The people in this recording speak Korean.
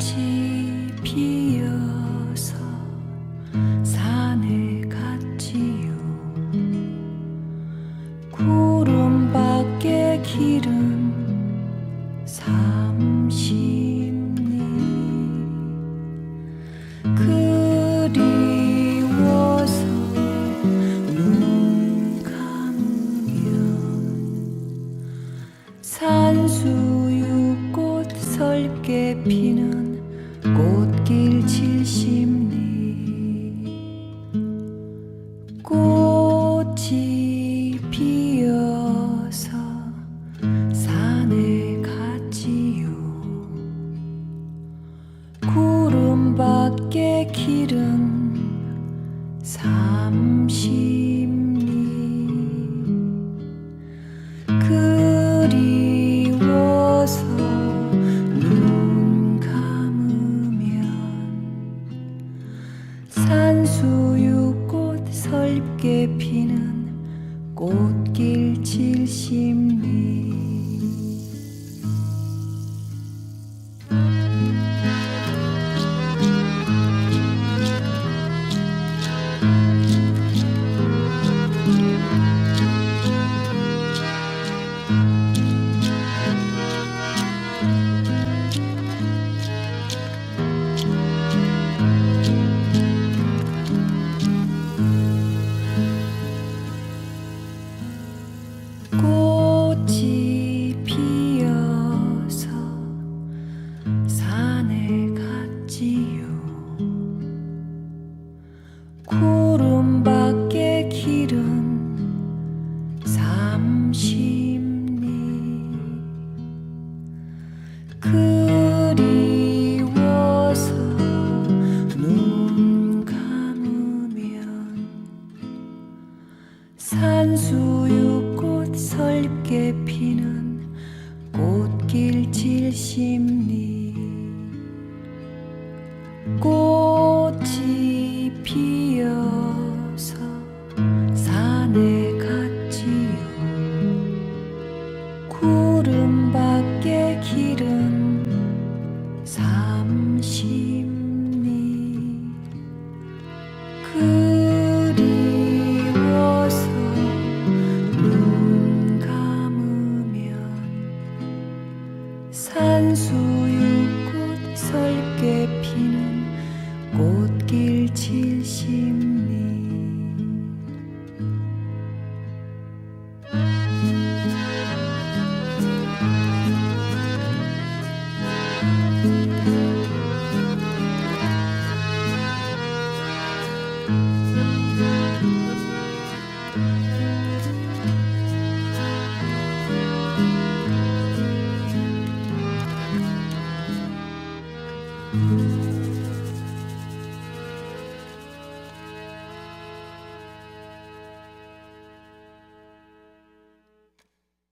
꽃이 피어서 산에 갔지요. 구름 밖에 길은 삼십리. 그리워서 눈 감으면 산수유꽃 설게 피는 꽃길 칠십리. 꽃이 피어서 산에 갔지요. 구름 밖에 길은 설게 피는 꽃길 칠십리 그리워서 눈 감으면 산수유꽃 설게 피는 꽃길 칠십리 산수유꽃 설게 피는 꽃길 칠십리.